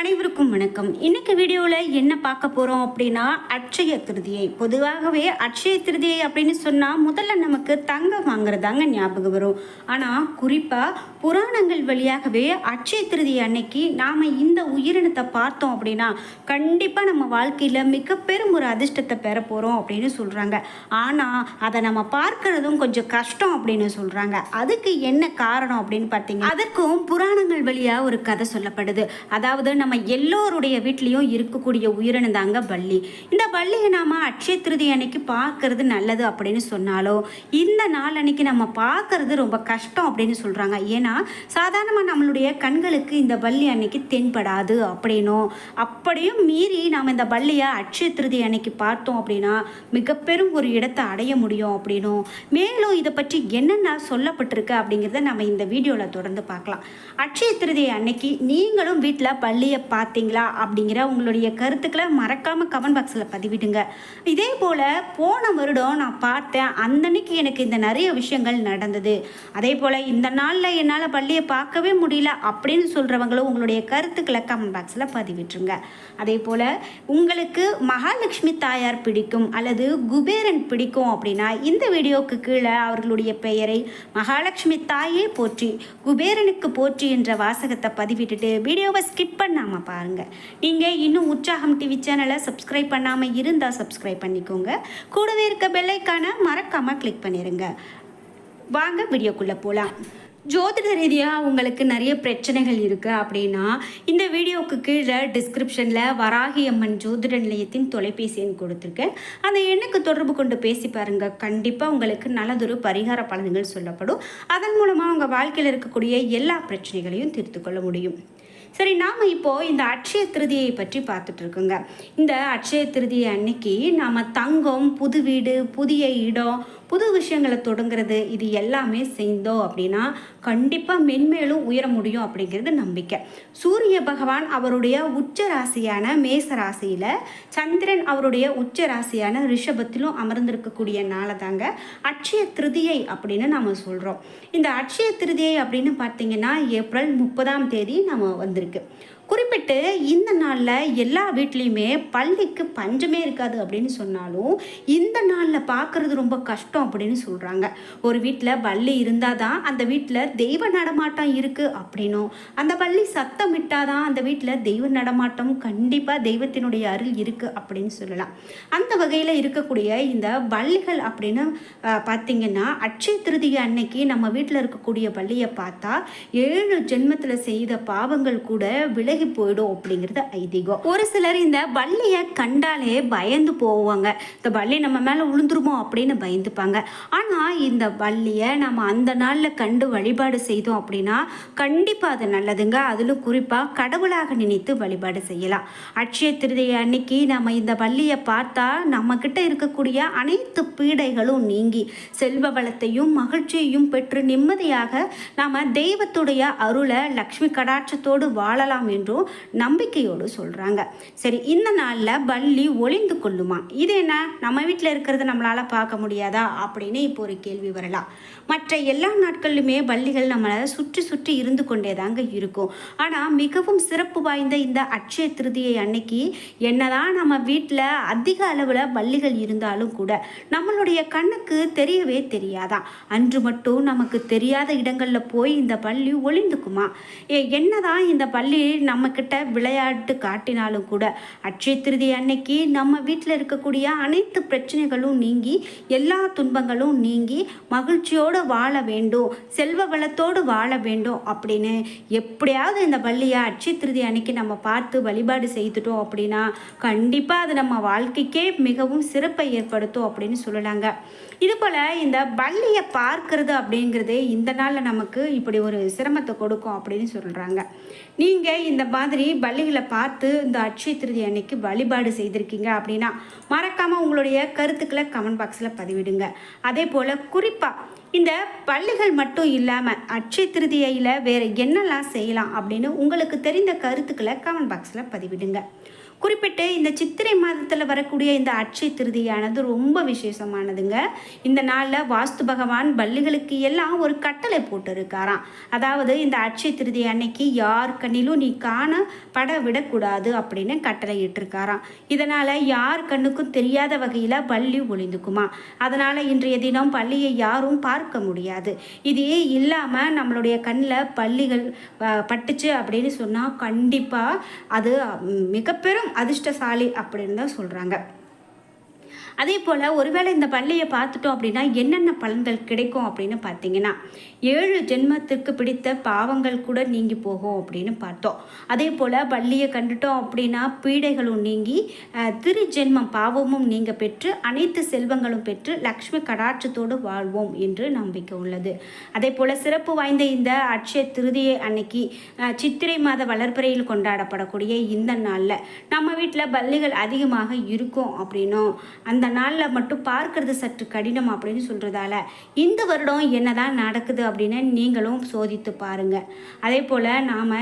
அனைவருக்கும் வணக்கம். இன்னைக்கு வீடியோவில் என்ன பார்க்க போகிறோம் அப்படின்னா அட்சய திருதியை. பொதுவாகவே அட்சய திருதியை அப்படின்னு சொன்னால் முதல்ல நமக்கு தங்கம் வாங்குறதாங்க ஞாபகம் வரும். ஆனால் குறிப்பாக புராணங்கள் வழியாகவே அட்சய திருதியை அன்னைக்கு நாம் இந்த உயிரினத்தை பார்த்தோம் அப்படின்னா கண்டிப்பாக நம்ம வாழ்க்கையில் மிக பெரும் ஒரு அதிர்ஷ்டத்தை பெற போகிறோம் அப்படின்னு சொல்கிறாங்க ஆனால் அதை நம்ம பார்க்கறதும் கொஞ்சம் கஷ்டம் அப்படின்னு சொல்கிறாங்க அதுக்கு என்ன காரணம் அப்படின்னு பார்த்தீங்க அதற்கும் புராணங்கள் வழியாக ஒரு கதை சொல்லப்படுது. அதாவது நம்ம நம்ம எல்லோருடைய வீட்லேயும் இருக்கக்கூடிய உயிரினம் தாங்க பள்ளி. இந்த பள்ளியை நாம அட்சய திருதி அன்னைக்கு பார்க்கறது நல்லது அப்படின்னு சொன்னாலும் இந்த நாள் அன்னைக்கு நம்ம பார்க்கறது ரொம்ப கஷ்டம் அப்படின்னு சொல்கிறாங்க ஏன்னா சாதாரணமாக நம்மளுடைய கண்களுக்கு இந்த பள்ளி அன்னைக்கு தென்படாது அப்படின்னும் அப்படியும் மீறி நாம் இந்த பள்ளியை அட்சய திருதி அன்னைக்கு பார்த்தோம் அப்படின்னா மிக பெரும் ஒரு இடத்தை அடைய முடியும் அப்படின்னும் மேலும் இதை பற்றி என்னென்ன சொல்லப்பட்டிருக்கு அப்படிங்கிறத நம்ம இந்த வீடியோவில் தொடர்ந்து பார்க்கலாம். அட்சய திருதி அன்னைக்கு நீங்களும் வீட்டில் பள்ளி பள்ளியை பார்த்தீங்களா அப்படிங்கிற உங்களுடைய கருத்துக்களை மறக்காமல் கமெண்ட் பாக்ஸில் பதிவிடுங்க. இதே போல் போன வருடம் நான் பார்த்தேன் அந்தன்னைக்கு எனக்கு இந்த நிறைய விஷயங்கள் நடந்தது. அதே போல் இந்த நாளில் என்னால் பள்ளியை பார்க்கவே முடியல அப்படின்னு சொல்கிறவங்களும் உங்களுடைய கருத்துக்களை கமெண்ட் பாக்ஸில் பதிவிட்டுருங்க. அதே போல் உங்களுக்கு மகாலட்சுமி தாயார் பிடிக்கும் அல்லது குபேரன் பிடிக்கும் அப்படின்னா இந்த வீடியோவுக்கு கீழே அவர்களுடைய பெயரை மகாலட்சுமி தாயே போற்றி குபேரனுக்கு போற்றி என்ற வாசகத்தை பதிவிட்டுட்டு வீடியோவை ஸ்கிப் பண்ண நாம் பாருங்கள் நீங்கள் இன்னும் உற்சாகம் டிவி சேனலை சப்ஸ்கிரைப் பண்ணாமல் இருந்தால் சப்ஸ்கிரைப் பண்ணிக்கோங்க. கூடவே இருக்க பெல்லைக்கான மறக்காமல் கிளிக் பண்ணிடுங்க வாங்க வீடியோக்குள்ளே போகலாம் ஜோதிட ரீதியாக உங்களுக்கு நிறைய பிரச்சனைகள் இருக்குது அப்படின்னா இந்த வீடியோவுக்கு கீழே டிஸ்கிரிப்ஷனில் வராகி அம்மன் ஜோதிட நிலையத்தின் தொலைபேசி எண் கொடுத்துருக்கேன். அந்த எண்ணுக்கு தொடர்பு கொண்டு பேசி பாருங்கள் கண்டிப்பாக உங்களுக்கு நல்லதொரு பரிகார பலன்கள் சொல்லப்படும். அதன் மூலமாக உங்கள் வாழ்க்கையில் இருக்கக்கூடிய எல்லா பிரச்சனைகளையும் தீர்த்து கொள்ள முடியும். சரி நாம் இப்போது இந்த அட்சய திருதியை பற்றி பார்த்துட்டு இருக்கோங்க. இந்த அட்சய திருதியை அன்னைக்கு நாம் தங்கம் புது வீடு புதிய இடம் புது விஷயங்களை தொடங்குறது இது எல்லாமே செய்தோம் அப்படின்னா கண்டிப்பாக மென்மேலும் உயர முடியும் அப்படிங்கிறது நம்பிக்கை. சூரிய பகவான் அவருடைய உச்ச ராசியான மேச ராசியில் சந்திரன் அவருடைய உச்ச ராசியான ரிஷபத்திலும் அமர்ந்திருக்கக்கூடிய நாளை தாங்க அட்சய திருதியை அப்படின்னு நம்ம சொல்கிறோம் இந்த அட்சய திருதியை அப்படின்னு பார்த்தீங்கன்னா ஏப்ரல் முப்பதாம் தேதி நம்ம வந்திருக்கு. குறிப்பிட்டு இந்த நாளில் எல்லா வீட்லேயுமே பள்ளிக்கு பஞ்சமே இருக்காது அப்படின்னு சொன்னாலும் இந்த நாளில் பார்க்குறது ரொம்ப கஷ்டம் அப்படின்னு சொல்கிறாங்க ஒரு வீட்டில் பள்ளி இருந்தால் தான் அந்த வீட்டில் தெய்வ நடமாட்டம் இருக்குது அப்படின்னும். அந்த பள்ளி சத்தம் விட்டால் தான் அந்த வீட்டில் தெய்வ நடமாட்டம் கண்டிப்பாக தெய்வத்தினுடைய அருள் இருக்குது அப்படின்னு சொல்லலாம். அந்த வகையில் இருக்கக்கூடிய இந்த பள்ளிகள் அப்படின்னு பார்த்திங்கன்னா அட்சய திருதிகை அன்னைக்கு நம்ம வீட்டில் இருக்கக்கூடிய பள்ளியை பார்த்தா ஏழு ஜென்மத்தில் செய்த பாவங்கள் கூட விலகி போயிடும் அப்படிங்கிறது ஐதீகம். ஒரு சிலர் இந்த பள்ளியை கண்டாலே பயந்து போவாங்க. இந்த பள்ளி நம்ம மேலே விழுந்துருமோ அப்படின்னு பயந்துப்பாங்க. ஆனால் இந்த பள்ளியை நம்ம அந்த நாளில் கண்டு வழிபாடு செய்தோம் அப்படின்னா கண்டிப்பாக அது நல்லதுங்க. அதிலும் குறிப்பாக கடவுளாக நினைத்து வழிபாடு செய்யலாம். அட்சய திருதியை அன்னைக்கு நம்ம இந்த பள்ளியை பார்த்தா நம்மக்கிட்ட இருக்கக்கூடிய அனைத்து பீடைகளும் நீங்கி செல்வ வளத்தையும் மகிழ்ச்சியையும் பெற்று நிம்மதியாக நாம் தெய்வத்துடைய அருளை லக்ஷ்மி கடாட்சத்தோடு வாழலாம் என்று என்றும் நம்பிக்கையோடு சொல்கிறாங்க சரி இந்த நாளில் பள்ளி ஒளிந்து கொள்ளுமா? இது என்ன? நம்ம வீட்டில் இருக்கிறத நம்மளால் பார்க்க முடியாதா? அப்படின்னு இப்போ ஒரு கேள்வி வரலாம். மற்ற எல்லா நாட்களிலுமே பள்ளிகள் நம்மளை சுற்றி சுற்றி இருந்து கொண்டே தாங்க இருக்கும். ஆனால் மிகவும் சிறப்பு வாய்ந்த இந்த அட்சய திருதியை அன்னைக்கு என்னதான் நம்ம வீட்டில் அதிக அளவில் பள்ளிகள் இருந்தாலும் கூட நம்மளுடைய கண்ணுக்கு தெரியவே தெரியாதான். அன்று மட்டும் நமக்கு தெரியாத இடங்களில் போய் இந்த பள்ளி ஒளிந்துக்குமா? ஏ என்னதான் இந்த பள்ளி நம்மக்கிட்ட விளையாட்டு காட்டினாலும் கூட அட்சய திருதி அன்னைக்கு நம்ம வீட்டில் இருக்கக்கூடிய அனைத்து பிரச்சனைகளும் நீங்கி எல்லா துன்பங்களும் நீங்கி மகிழ்ச்சியோடு வாழ வேண்டும் செல்வ வளத்தோடு வாழ வேண்டும் அப்படின்னு எப்படியாவது இந்த பள்ளியை அட்சய திருதி அன்னைக்கு நம்ம பார்த்து வழிபாடு செய்துட்டோம் அப்படின்னா கண்டிப்பாக அது நம்ம வாழ்க்கைக்கே மிகவும் சிறப்பை ஏற்படுத்தும் அப்படின்னு சொல்லலாங்க. இது போல் இந்த பள்ளியை பார்க்கறது அப்படிங்கிறது இந்த நாளில் நமக்கு இப்படி ஒரு சிரமத்தை கொடுக்கும் அப்படின்னு சொல்கிறாங்க நீங்கள் இந்த மாதிரி பள்ளிகளை பார்த்து இந்த அட்சய திருதி அன்னைக்கு வழிபாடு செய்திருக்கீங்க அப்படின்னா மறக்காமல் உங்களுடைய கருத்துக்களை கமெண்ட் பாக்ஸில் பதிவிடுங்க. அதே போல் குறிப்பாக இந்த பள்ளிகள் மட்டும் இல்லாமல் அட்சய திருதியையில் வேறு என்னெல்லாம் செய்யலாம் அப்படின்னு உங்களுக்கு தெரிந்த கருத்துக்களை கமெண்ட் பாக்ஸில் பதிவிடுங்க. குறிப்பிட்டு இந்த சித்திரை மாதத்தில் வரக்கூடிய இந்த அட்சய திருதியானது ரொம்ப விசேஷமானதுங்க. இந்த நாளில் வாஸ்து பகவான் பள்ளிகளுக்கு எல்லாம் ஒரு கட்டளை போட்டிருக்காராம். அதாவது இந்த அட்சய திருதி அன்னைக்கு யார் கண்ணிலும் நீ காண பட விடக்கூடாது அப்படின்னு கட்டளை இட்டிருக்காராம் இதனால் யார் கண்ணுக்கும் தெரியாத வகையில் பள்ளி ஒளிந்துக்குமா. அதனால் இன்றைய தினம் பள்ளியை யாரும் பார்க்க பார்க்க முடியாது. இதே இல்லாமல் நம்மளுடைய கண்ணில் பள்ளிகள் பட்டுச்சு அப்படின்னு சொன்னால் கண்டிப்பாக அது மிக பெரும் அதிர்ஷ்டசாலி அப்படின்னு தான் சொல்கிறாங்க அதே போல் ஒருவேளை இந்த பள்ளியை பார்த்துட்டோம் அப்படின்னா என்னென்ன பலன்கள் கிடைக்கும் அப்படின்னு பார்த்தீங்கன்னா ஏழு ஜென்மத்திற்கு பிடித்த பாவங்கள் கூட நீங்கி போகும் அப்படின்னு பார்த்தோம். அதே போல் பள்ளியை கண்டுட்டோம் அப்படின்னா பீடைகளும் நீங்கி திரு ஜென்மம் பாவமும் நீங்கள் பெற்று அனைத்து செல்வங்களும் பெற்று லக்ஷ்மி கடாட்சத்தோடு வாழ்வோம் என்று நம்பிக்கை உள்ளது. அதே போல் சிறப்பு வாய்ந்த இந்த அட்சய திருதியை அன்னைக்கு சித்திரை மாத வளர்ப்பறையில் கொண்டாடப்படக்கூடிய இந்த நாளில் நம்ம வீட்டில் பள்ளிகள் அதிகமாக இருக்கும் அப்படின்னும் அந்த அந்த நாளில் மட்டும் பார்க்கறது சற்று கடினம் அப்படின்னு சொல்கிறதால இந்த வருடம் என்னதான் நடக்குது அப்படின்னு நீங்களும் சோதித்து பாருங்கள் அதே போல் நாம்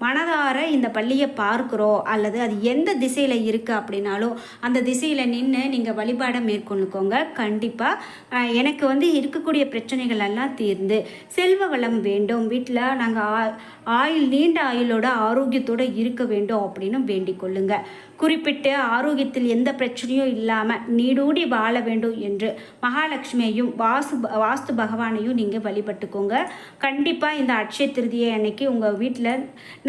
மனதார இந்த பள்ளியை பார்க்குறோம் அல்லது அது எந்த திசையில் இருக்குது அப்படின்னாலும் அந்த திசையில் நின்று நீங்கள் வழிபாடை மேற்கொண்டுக்கோங்க கண்டிப்பாக எனக்கு வந்து இருக்கக்கூடிய பிரச்சனைகள் எல்லாம் தீர்ந்து செல்வ வளம் வேண்டும். வீட்டில் நாங்கள் ஆயுள் நீண்ட ஆயுளோட ஆரோக்கியத்தோடு இருக்க வேண்டும் அப்படின்னு வேண்டிக் கொள்ளுங்கள் குறிப்பிட்டு ஆரோக்கியத்தில் எந்த பிரச்சனையும் இல்லாமல் நீடூடி வாழ வேண்டும் என்று மகாலட்சுமியையும் வாசு வாஸ்து பகவானையும் நீங்கள் வழிபட்டுக்கோங்க. கண்டிப்பாக இந்த அட்சய திருதியை அன்னைக்கு உங்கள் வீட்டில்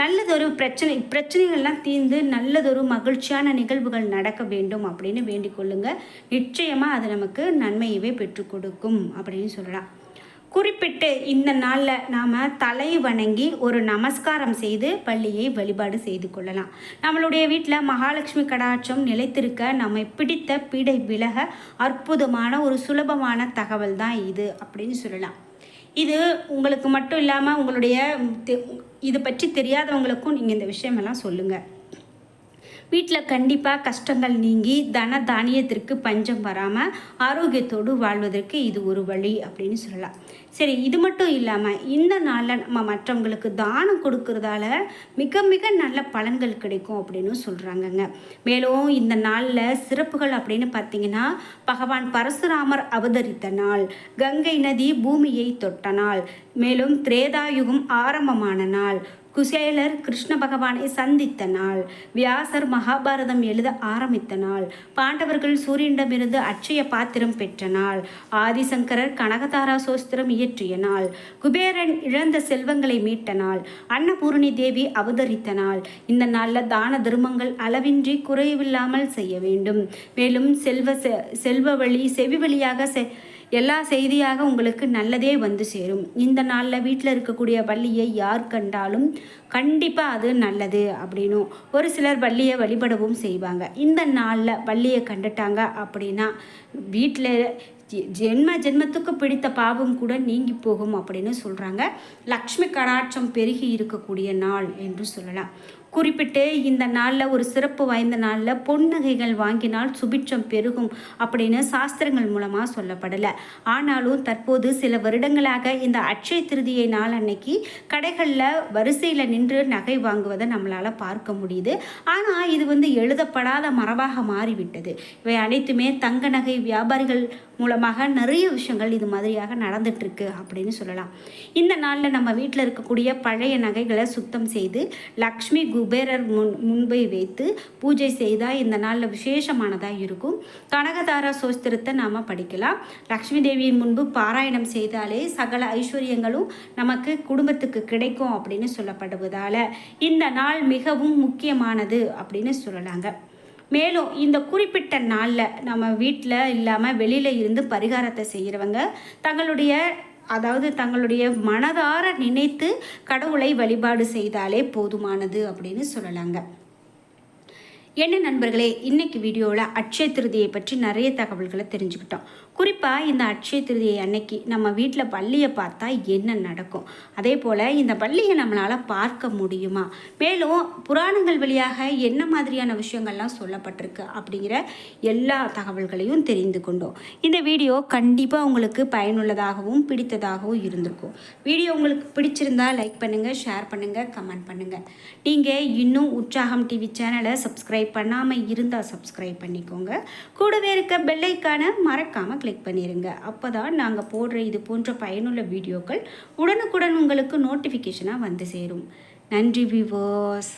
நல்லதொரு பிரச்சனை பிரச்சனைகள்லாம் தீர்ந்து நல்லதொரு மகிழ்ச்சியான நிகழ்வுகள் நடக்க வேண்டும் அப்படின்னு வேண்டிக் கொள்ளுங்கள் நிச்சயமாக அது நமக்கு நன்மையவே பெற்றுக் கொடுக்கும் அப்படின்னு சொல்லலாம். குறிப்பிட்டு இந்த நாளில் நாம் தலை வணங்கி ஒரு நமஸ்காரம் செய்து பள்ளியை வழிபாடு செய்து கொள்ளலாம். நம்மளுடைய வீட்டில் மகாலட்சுமி கடாட்சம் நிலைத்திருக்க நம்மை பிடித்த பீடை விலக அற்புதமான ஒரு சுலபமான தகவல் தான் இது அப்படின்னு சொல்லலாம். இது உங்களுக்கு மட்டும் இல்லாமல் உங்களுடைய இது பற்றி தெரியாதவங்களுக்கும் நீங்கள் இந்த விஷயமெல்லாம் சொல்லுங்கள் வீட்டில் கண்டிப்பாக கஷ்டங்கள் நீங்கி தன தானியத்திற்கு பஞ்சம் வராமல் ஆரோக்கியத்தோடு வாழ்வதற்கு இது ஒரு வழி அப்படின்னு சொல்லலாம். சரி இது மட்டும் இல்லாமல் இந்த நாளில் நம்ம மற்றவங்களுக்கு தானம் கொடுக்கறதால மிக மிக நல்ல பலன்கள் கிடைக்கும் அப்படின்னு சொல்கிறாங்கங்க மேலும் இந்த நாளில் சிறப்புகள் அப்படின்னு பார்த்தீங்கன்னா பகவான் பரசுராமர் அவதரித்த நாள் கங்கை நதி பூமியை தொட்ட நாள் மேலும் திரேதாயுகம் ஆரம்பமான நாள் குசேலர் கிருஷ்ண பகவானை சந்தித்த நாள். வியாசர் மகாபாரதம் எழுத ஆரம்பித்த நாள். பாண்டவர்கள் சூரியனிடமிருந்து அட்சய பாத்திரம் பெற்ற நாள். ஆதிசங்கரர் கனகதாரா சோஸ்திரம் இயற்றிய நாள். குபேரன் இழந்த செல்வங்களை மீட்ட நாள். அன்னபூரணி தேவி அவதரித்த நாள். இந்த நாளில் தான தர்மங்கள் அளவின்றி குறைவில்லாமல் செய்ய வேண்டும். மேலும் செல்வ செ- செல்வ வழி செவி வழியாக செ எல்லா செய்தியாக உங்களுக்கு நல்லதே வந்து சேரும். இந்த நாளில் வீட்டில் இருக்கக்கூடிய பள்ளியை யார் கண்டாலும் கண்டிப்பாக அது நல்லது அப்படின்னும். ஒரு சிலர் வள்ளியை வழிபடவும் செய்வாங்க. இந்த நாளில் பள்ளியை கண்டுட்டாங்க அப்படின்னா வீட்டில் ஜெ- ஜென்ம ஜென்மத்துக்கு பிடித்த பாவம் கூட நீங்கி போகும் அப்படின்னு சொல்கிறாங்க லக்ஷ்மி கடாட்சம் பெருகி இருக்கக்கூடிய நாள் என்று சொல்லலாம். குறிப்பிட்டு இந்த நாளில் ஒரு சிறப்பு வாய்ந்த நாளில் பொன்னகைகள் வாங்கினால் சுபிட்சம் பெருகும் அப்படின்னு சாஸ்திரங்கள் மூலமாக சொல்லப்படலை. ஆனாலும் தற்போது சில வருடங்களாக இந்த அட்சய திருதியை நாள் அன்னைக்கு கடைகளில் வரிசையில் நின்று நகை வாங்குவதை நம்மளால் பார்க்க முடியுது. ஆனால் இது வந்து எழுதப்படாத மரபாக மாறிவிட்டது. இவை அனைத்துமே தங்க நகை வியாபாரிகள் மூலமாக நிறைய விஷயங்கள் இது மாதிரியாக நடந்துட்டுருக்கு அப்படின்னு சொல்லலாம். இந்த நாளில் நம்ம வீட்டில் இருக்கக்கூடிய பழைய நகைகளை சுத்தம் செய்து லக்ஷ்மி குபேரர் முன் முன்பை வைத்து பூஜை செய்தால் இந்த நாளில் விசேஷமானதாக இருக்கும். கனகதாரா சோஸ்திரத்தை நாம் படிக்கலாம். லக்ஷ்மி தேவியின் முன்பு பாராயணம் செய்தாலே சகல ஐஸ்வர்யங்களும் நமக்கு குடும்பத்துக்கு கிடைக்கும் அப்படின்னு சொல்லப்படுவதால் இந்த நாள் மிகவும் முக்கியமானது அப்படின்னு சொல்லலாங்க. மேலும் இந்த குறிப்பிட்ட நாளில் நம்ம வீட்டில் இல்லாமல் வெளியில் இருந்து பரிகாரத்தை செய்கிறவங்க தங்களுடைய அதாவது தங்களுடைய மனதார நினைத்து கடவுளை வழிபாடு செய்தாலே போதுமானது அப்படின்னு சொல்லலாங்க. என்ன நண்பர்களே இன்னைக்கு வீடியோவில் அட்சய திருதியை பற்றி நிறைய தகவல்களை தெரிஞ்சுக்கிட்டோம். குறிப்பாக இந்த அட்சய திருதியை அன்னைக்கு நம்ம வீட்டில் பள்ளியை பார்த்தா என்ன நடக்கும்? அதே போல் இந்த பள்ளியை நம்மளால் பார்க்க முடியுமா? மேலும் புராணங்கள் வழியாக என்ன மாதிரியான விஷயங்கள்லாம் சொல்லப்பட்டிருக்கு அப்படிங்கிற எல்லா தகவல்களையும் தெரிந்து கொண்டோம். இந்த வீடியோ கண்டிப்பாக உங்களுக்கு பயனுள்ளதாகவும் பிடித்ததாகவும் இருந்திருக்கும். வீடியோ உங்களுக்கு பிடிச்சிருந்தா லைக் பண்ணுங்கள் ஷேர் பண்ணுங்கள் கமெண்ட் பண்ணுங்கள் நீங்கள் இன்னும் உற்சாகம் டிவி சேனலை சப்ஸ்கிரைப் பண்ணாமல் இருந்தால் சப்ஸ்கிரைப் பண்ணிக்கோங்க. கூடவே இருக்க பெல்லைக்கான மறக்காமல் கிளிக் பண்ணிடுங்க அப்போ தான் நாங்கள் போடுற இது போன்ற பயனுள்ள வீடியோக்கள் உடனுக்குடன் உங்களுக்கு நோட்டிஃபிகேஷனாக வந்து சேரும். நன்றி விவோஸ்